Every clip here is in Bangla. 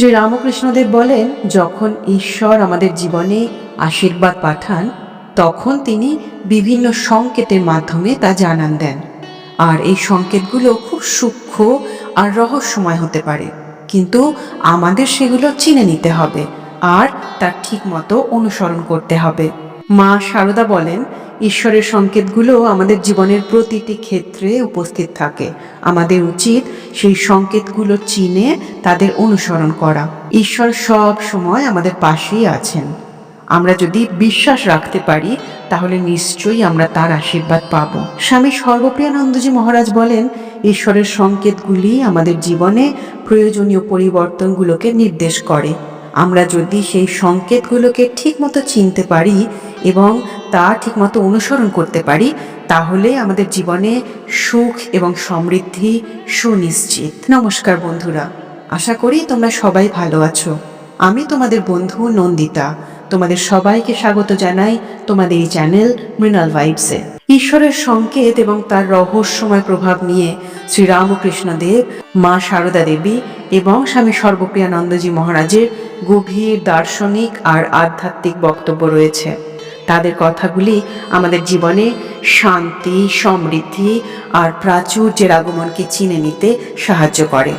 শ্রী রামকৃষ্ণদেব বলেন, যখন ঈশ্বর আমাদের জীবনে আশীর্বাদ পাঠান, তখন তিনি বিভিন্ন সংকেতের মাধ্যমে তা জানান দেন। আর এই সংকেতগুলো খুব সূক্ষ্ম আর রহস্যময় হতে পারে। কিন্তু আমাদের সেগুলো চিনে নিতে হবে আর তার ঠিক মতো অনুসরণ করতে হবে। মা শারদা বলেন, ঈশ্বরের সংকেতগুলো আমাদের জীবনের প্রতিটি ক্ষেত্রে উপস্থিত থাকে। আমাদের উচিত সেই সংকেতগুলো চিনে তাদের অনুসরণ করা। ঈশ্বর সব সময় আমাদের পাশেই আছেন। আমরা যদি বিশ্বাস রাখতে পারি, তাহলে নিশ্চয়ই আমরা তার আশীর্বাদ পাব। স্বামী সর্বপ্রিয়ানন্দজি মহারাজ বলেন, ঈশ্বরের সংকেতগুলি আমাদের জীবনে প্রয়োজনীয় পরিবর্তনগুলোকে নির্দেশ করে। আমরা যদি সেই সংকেতগুলোকে ঠিকমতো চিনতে পারি এবং তা ঠিকমতো অনুসরণ করতে পারি, তাহলে আমাদের জীবনে সুখ এবং সমৃদ্ধি সুনিশ্চিত। নমস্কার বন্ধুরা, আশা করি তোমরা সবাই ভালো আছো। আমি তোমাদের বন্ধু নন্দিতা। তোমাদের সবাইকে স্বাগত জানাই তোমাদের এই চ্যানেল মৃণাল ভাইবসে। ঈশ্বরের সংকেত এবং তার রহস্যময় প্রভাব নিয়ে শ্রীরামকৃষ্ণ দেব মা সারদা দেবী এবং স্বামী সর্বপ্রিয়ানন্দজি মহারাজের গভীর দার্শনিক আর আধ্যাত্মিক বক্তব্য রয়েছে। তাদের কথাগুলি আমাদের জীবনে শান্তি, সমৃদ্ধি আর প্রাচুর্যের আগমনকে চিনে নিতে সাহায্য করে।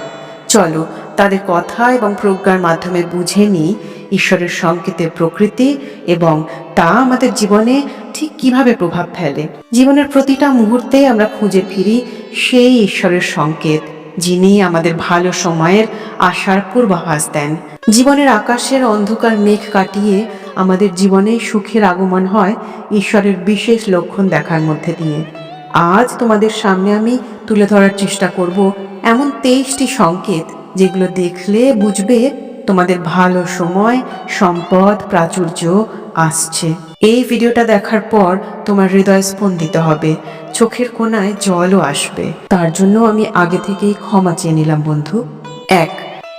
চলো, তাদের কথা এবং প্রজ্ঞার মাধ্যমে বুঝে নিই ঈশ্বরের সংকেতের প্রকৃতি এবং তা আমাদের জীবনে ঠিক কীভাবে প্রভাব ফেলে। জীবনের প্রতিটা মুহূর্তে আমরা খুঁজে ফিরি সেই ঈশ্বরের সংকেত, যিনি আমাদের ভালো সময়ের আশার পূর্বাভাস দেন। জীবনের আকাশের অন্ধকার মেঘ কাটিয়ে আমাদের জীবনে সুখের আগমন হয় ঈশ্বরের বিশেষ লক্ষণ দেখার মধ্যে দিয়ে। আজ তোমাদের সামনে আমি তুলে ধরার চেষ্টা করব এমন তেইশটি সংকেত যেগুলো দেখলে বুঝবে তোমাদের ভালো সময়, সম্পদ, প্রাচুর্য আসছে। এই ভিডিওটা দেখার পর তোমার হৃদয় স্পন্দিত হবে, চোখের কোনায় জলও আসবে। তার জন্য আমি আগে থেকেই ক্ষমা চেয়ে নিলাম বন্ধু। এক,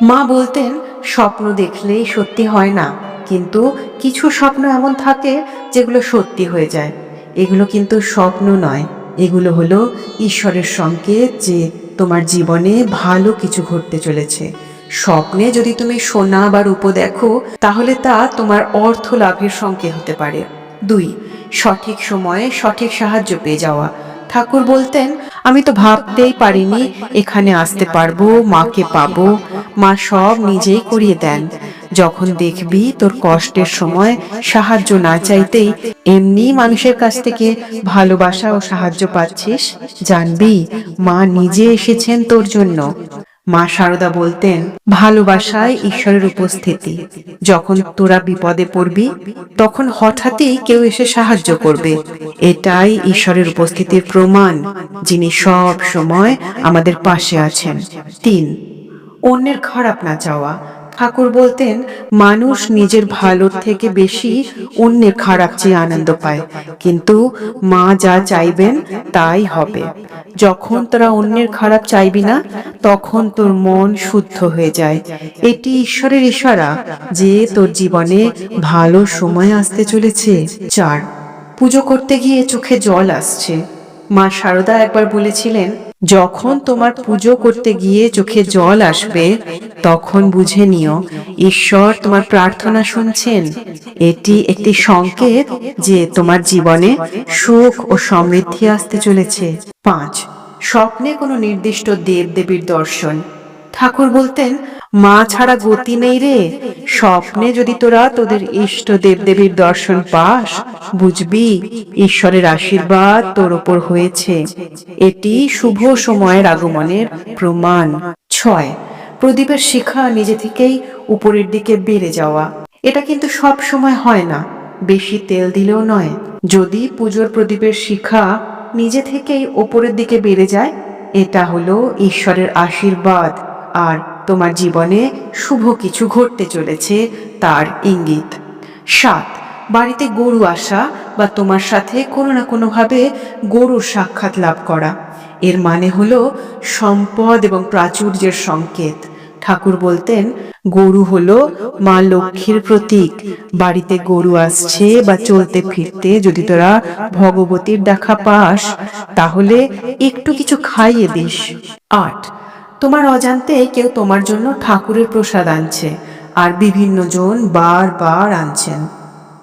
মা বলতেন, স্বপ্ন দেখলেই সত্যি হয় না। কিন্তু কিছু স্বপ্ন এমন থাকে যেগুলো সত্যি হয়ে যায়। এগুলো কিন্তু স্বপ্ন নয়। এগুলো হলো ঈশ্বরের সংকেত যে তোমার জীবনে ভালো কিছু ঘটতে চলেছে। স্বপ্নে যদি তুমি সোনা বা রূপো দেখো, তাহলে তা তোমার অর্থ লাভের সংকেত হতে পারে। দুই, সঠিক সময়ে সঠিক সাহায্য পেয়ে যাওয়া। ঠাকুর বলতেন, আমি তো ভাবতেই পারিনি এখানে আসতে পারব, মাকে পাবো। মা সব নিজেই করিয়ে দেন। যখন দেখবি তোর কষ্টের সময় সাহায্য না চাইতেই এমনি মানুষের কাছ থেকে ভালোবাসা ও সাহায্য পাচ্ছিস, জানবি মা নিজে এসেছেন তোর জন্য। মা শারদা বলতেন ভালোবাসায় ঈশ্বরের উপস্থিতি। যখন তোরা বিপদে পড়বি, তখন হঠাৎই কেউ এসে সাহায্য করবে। এটাই ঈশ্বরের উপস্থিতির প্রমাণ, যিনি সব সময় আমাদের পাশে আছেন। তিন, অন্যের খারাপ না চাওয়া। ঠাকুর বলতেন, মানুষ নিজের ভালোর থেকে বেশি অন্যের খারাপ চেয়ে আনন্দ পায়। কিন্তু মা যা চাইবেন তাই হবে। যখন তোরা অন্যের খারাপ চাইবি না, তখন তোর মন শুদ্ধ হয়ে যায়। এটি ঈশ্বরের ইশারা যে তোর জীবনে ভালো সময় আসতে চলেছে। চার, পুজো করতে গিয়ে চোখে জল আসছে। মা শারদা একবার বলেছিলেন যখন তোমার পুজো করতে গিয়ে চোখে জল আসবে, তখন বুঝে নিও, ঈশ্বর তোমার প্রার্থনা শুনছেন। এটি একটি সংকেত যে তোমার জীবনে সুখ ও সমৃদ্ধি আসতে চলেছে। পাঁচ, স্বপ্নে কোনো নির্দিষ্ট দেব দেবীর দর্শন। ঠাকুর বলতেন মা ছাড়া গতি নেই রে। স্বপ্নে যদি তোরা তোদের ইষ্ট দেব দেবীর দর্শন পাস, বুঝবি ঈশ্বরের আশীর্বাদ তোর ওপর হয়েছে। এটি শুভ সময়ের আগমনের প্রমাণ। ছয়, প্রদীপের শিখা নিজে থেকেই উপরের দিকে বেড়ে যাওয়া। এটা কিন্তু সব সময় হয় না, বেশি তেল দিলেও নয়। যদি পুজোর প্রদীপের শিখা নিজে থেকেই ওপরের দিকে বেড়ে যায়, এটা হলো ঈশ্বরের আশীর্বাদ। আর তোমার জীবনে শুভ কিছু ঘটতে চলেছে, তার ইঙ্গিত। সাত, বাড়িতে গরু আসা বা তোমার সাথে কোনো না কোনোভাবে গরুর সাক্ষাৎ লাভ করা। এর মানে হলো সম্পদ এবং প্রাচুর্যের সংকেত। ঠাকুর বলতেন, গরু হলো মা লক্ষ্মীর প্রতীক। বাড়িতে গরু আসছে বা চলতে ফিরতে যদি তোরা ভগবতীর দেখা পাস, তাহলে একটু কিছু খাইয়ে দিস। আট তোমার অজান্তে কেউ তোমার জন্য ঠাকুরের প্রসাদ আনছে, আর বিভিন্ন জন বারবার আনছেন।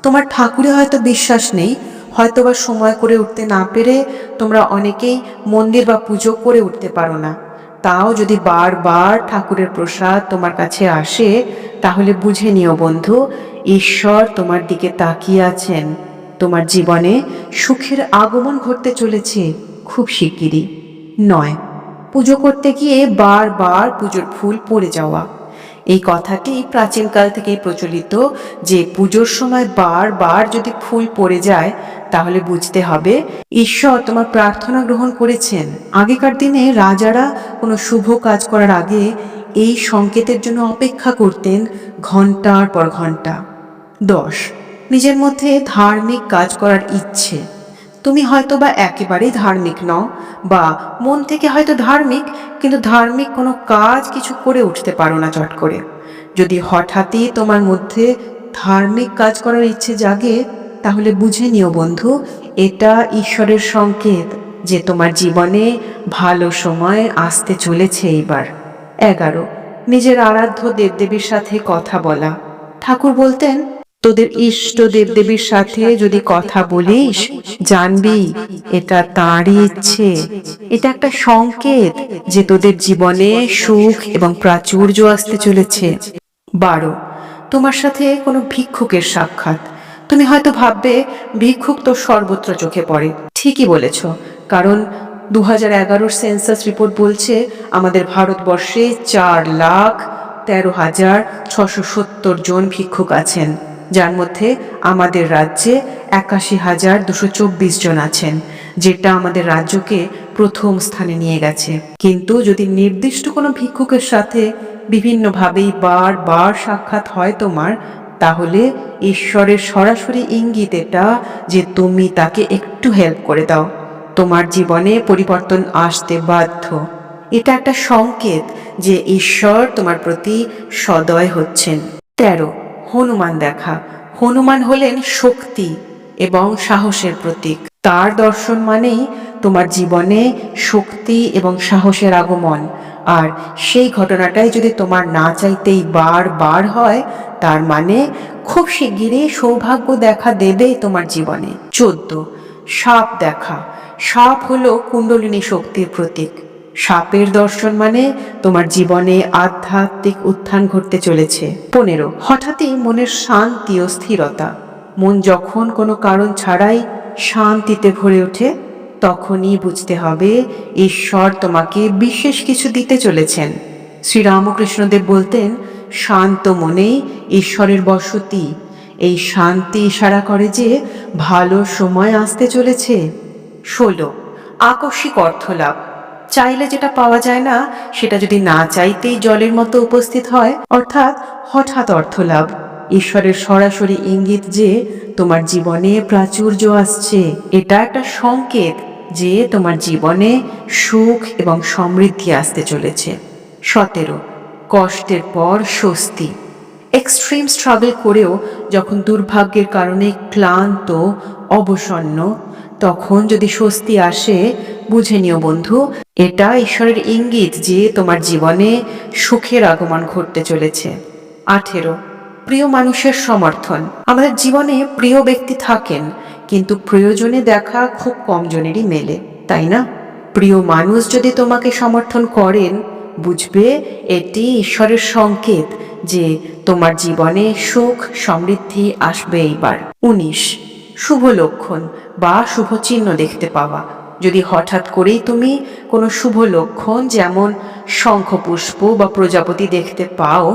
তোমার ঠাকুরে হয়তো বিশ্বাস নেই হয়তো বা সময় করে উঠতে না পেরে তোমরা অনেকেই মন্দির বা পুজো করে উঠতে পারো না। তাও যদি বারবার ঠাকুরের প্রসাদ তোমার কাছে আসে, তাহলে বুঝে নিও বন্ধু, ঈশ্বর তোমার দিকে তাকিয়ে আছেন। তোমার জীবনে সুখের আগমন ঘটতে চলেছে খুব শিগগিরই। নয়। পুজো করতে গিয়ে বারবার পুজোর ফুল পড়ে যাওয়া। এই কথাটি প্রাচীনকাল থেকেই প্রচলিত যে পুজোর সময় বারবার যদি ফুল পড়ে যায়, তাহলে বুঝতে হবে, ঈশ্বর তোমার প্রার্থনা গ্রহণ করেছেন। আগেকার দিনে রাজারা কোনো শুভ কাজ করার আগে এই সংকেতের জন্য অপেক্ষা করতেন ঘণ্টার পর ঘণ্টা দশ, নিজের মধ্যে ধার্মিক কাজ করার ইচ্ছে। তুমি হয়তো বা একেবারেই ধার্মিক নও, বা মন থেকে হয়তো ধার্মিক, কিন্তু ধার্মিক কোনো কাজ কিছু করে উঠতে পারো না চট করে। যদি হঠাৎই তোমার মধ্যে ধার্মিক কাজ করার ইচ্ছে জাগে, তাহলে বুঝে নিও বন্ধু, এটা ঈশ্বরের সংকেত যে তোমার জীবনে ভালো সময় আসতে চলেছে এইবার। এগারো, নিজের আরাধ্য দেবদেবীর সাথে কথা বলা। ঠাকুর বলতেন তোদের ইষ্ট দেবদেবীর সাথে যদি কথা বলিস, জানবি, এটা তাঁরই ইচ্ছে। এটা একটা সংকেত যে তোদের জীবনে সুখ এবং প্রাচুর্য আসতে চলেছে। বারো, তোমার সাথে কোনো ভিক্ষুকের সাক্ষাৎ। তুমি হয়তো ভাববে, ভিক্ষুক তো সর্বত্র চোখে পড়ে। ঠিকই বলেছ, কারণ দু হাজার এগারোর সেন্সাস রিপোর্ট বলছে আমাদের ভারতবর্ষে চার লাখ তেরো হাজার ছশো সত্তর জন ভিক্ষুক আছেন। যার মধ্যে আমাদের রাজ্যে একাশি হাজার দুশো চব্বিশ জন আছেন, যেটা আমাদের রাজ্যকে প্রথম স্থানে নিয়ে গেছে। কিন্তু যদি নির্দিষ্ট কোনো ভিক্ষুকের সাথে বিভিন্নভাবেই বার বার সাক্ষাৎ হয় তোমার, তাহলে ঈশ্বরের সরাসরি ইঙ্গিত এটা যে তুমি তাকে একটু হেল্প করে দাও। তোমার জীবনে পরিবর্তন আসতে বাধ্য। এটা একটা সংকেত যে ঈশ্বর তোমার প্রতি সদয় হচ্ছেন। তেরো হনুমান দেখা। হনুমান হলেন শক্তি এবং সাহসের প্রতীক। তার দর্শন মানেই তোমার জীবনে শক্তি এবং সাহসের আগমন। আর সেই ঘটনাটাই যদি তোমার না চাইতেই বার বার হয়, তার মানে খুব শিগগিরই সৌভাগ্য দেখা দেবেই তোমার জীবনে। চোদ্দ, সাপ দেখা। সাপ হলো কুণ্ডলিনী শক্তির প্রতীক। সাপের দর্শন মানে তোমার জীবনে আধ্যাত্মিক উত্থান ঘটতে চলেছে। পনেরো, হঠাৎই মনের শান্তি ও স্থিরতা। মন যখন কোনো কারণ ছাড়াই শান্তিতে ভরে ওঠে, তখনই বুঝতে হবে ঈশ্বর তোমাকে বিশেষ কিছু দিতে চলেছেন। শ্রীরামকৃষ্ণদেব বলতেন, শান্ত মনেই ঈশ্বরের বসতি। এই শান্তি ইশারা করে যে ভালো সময় আসতে চলেছে। ষোলো, আকস্মিক অর্থ লাভ চাইলে যেটা পাওয়া যায় না, সেটা যদি না চাইতেই জলের মতো উপস্থিত হয়, অর্থাৎ হঠাৎ অর্থ লাভ। ঈশ্বরের সরাসরি ইঙ্গিত যে তোমার জীবনে প্রাচুর্য আসছে, এটা একটা সংকেত যে তোমার জীবনে সুখ এবং সমৃদ্ধি আসতে চলেছে। সতেরো, কষ্টের পর স্বস্তি। এক্সট্রিম স্ট্রাগল করেও যখন দুর্ভাগ্যের কারণে ক্লান্ত, অবসন্ন তখন যদি স্বস্তি আসে, বুঝে নিও বন্ধু, এটা ঈশ্বরের ইঙ্গিত যে তোমার জীবনে সুখের আগমন ঘটতে চলেছে। আঠেরো। প্রিয় মানুষের সমর্থন। আমাদের জীবনে প্রিয় ব্যক্তি থাকেন, কিন্তু প্রয়োজনে দেখা খুব কম জনেরই মেলে, তাই না? প্রিয় মানুষ যদি তোমাকে সমর্থন করেন, বুঝবে এটি ঈশ্বরের সংকেত যে তোমার জীবনে সুখ সমৃদ্ধি আসবে এইবার। উনিশ। শুভ লক্ষণ বা শুভ চিহ্ন দেখতে পাওয়া। যদি হঠাৎ করেই তুমি কোনো শুভ লক্ষণ যেমন শঙ্খপুষ্প বা প্রজাপতি দেখতে পাও,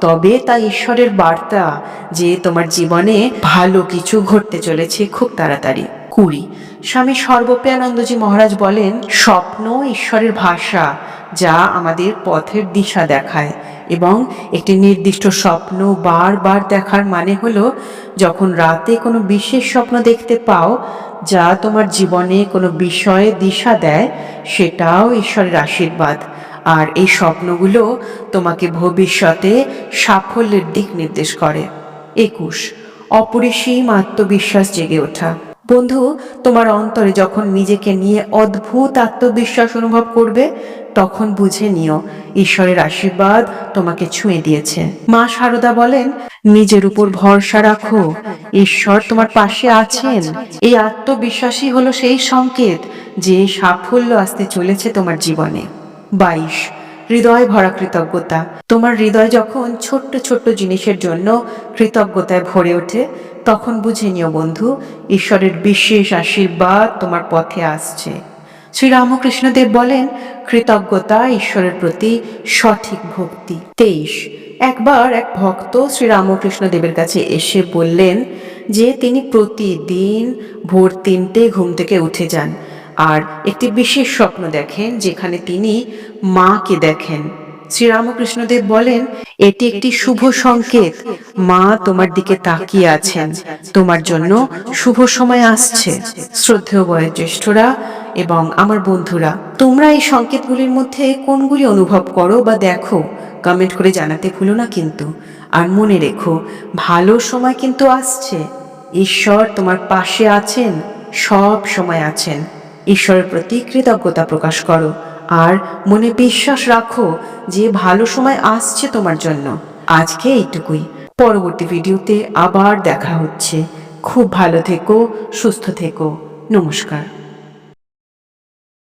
তবে তা ঈশ্বরের বার্তা যে তোমার জীবনে ভালো কিছু ঘটতে চলেছে খুব তাড়াতাড়ি। কুড়ি। স্বামী সর্বপ্রিয়ানন্দজি মহারাজ বলেন, স্বপ্ন ঈশ্বরের ভাষা, যা আমাদের পথের দিশা দেখায় এবং একটি নির্দিষ্ট স্বপ্ন বারবার দেখার মানে হলো, যখন রাতে কোনো বিশেষ স্বপ্ন দেখতে পাও, যা তোমার জীবনে কোনো বিষয়ে দিশা দেয়, সেটাও ঈশ্বরের আশীর্বাদ। আর এই স্বপ্নগুলো তোমাকে ভবিষ্যতে সাফল্যের দিক নির্দেশ করে। একুশ। অপরিসীম আত্মবিশ্বাস জেগে ওঠা। বন্ধু, তোমার অন্তরে যখন নিজেকে নিয়ে অদ্ভুত আত্মবিশ্বাস অনুভব করবে, তখন বুঝে নিও, ঈশ্বরের আশীর্বাদ তোমাকে ছুঁয়ে দিয়েছে। মা শারদা বলেন, নিজের উপর ভরসা রাখো, ঈশ্বর তোমার পাশে আছেন। এই আত্মবিশ্বাসই হলো সেই সংকেত যে সাফল্য আসতে চলেছে তোমার জীবনে। বাইশ, হৃদয় ভরা কৃতজ্ঞতা। তোমার হৃদয় যখন ছোট্ট ছোট্ট জিনিসের জন্য কৃতজ্ঞতায় ভরে ওঠে তখন বুঝে নিও বন্ধু, ঈশ্বরের বিশেষ আশীর্বাদ তোমার পথে আসছে। শ্রীরামকৃষ্ণদেব বলেন, কৃতজ্ঞতা ঈশ্বরের প্রতি সঠিক ভক্তি। তেইশ, একবার এক ভক্ত শ্রীরামকৃষ্ণ দেবের কাছে এসে বললেন যে, তিনি প্রতিদিন ভোর তিনটে ঘুম থেকে উঠে যান, আর একটি বিশেষ স্বপ্ন দেখেন, যেখানে তিনি মাকে দেখেন। শ্রীরামকৃষ্ণদেব বলেন, এটি একটি শুভ সংকেত। মা তোমার দিকে তাকিয়ে আছেন। তোমার জন্য শুভ সময় আসছে। শ্রদ্ধেয় বয়োজ্যেষ্ঠরা এবং আমার বন্ধুরা, তোমরা এই সংকেতগুলির মধ্যে কোনগুলি অনুভব করো বা দেখো? কমেন্ট করে জানাতে ভুলো না কিন্তু। আর মনে রেখো, ভালো সময় কিন্তু আসছে। ঈশ্বর তোমার পাশে আছেন। সব সময় আছেন। ঈশ্বরের প্রতি কৃতজ্ঞতা প্রকাশ করো। আর মনে বিশ্বাস রাখো যে ভালো সময় আসছে তোমার জন্য। আজকে এইটুকুই। পরবর্তী ভিডিওতে আবার দেখা হচ্ছে। খুব ভালো থেকো, সুস্থ থেকো। নমস্কার।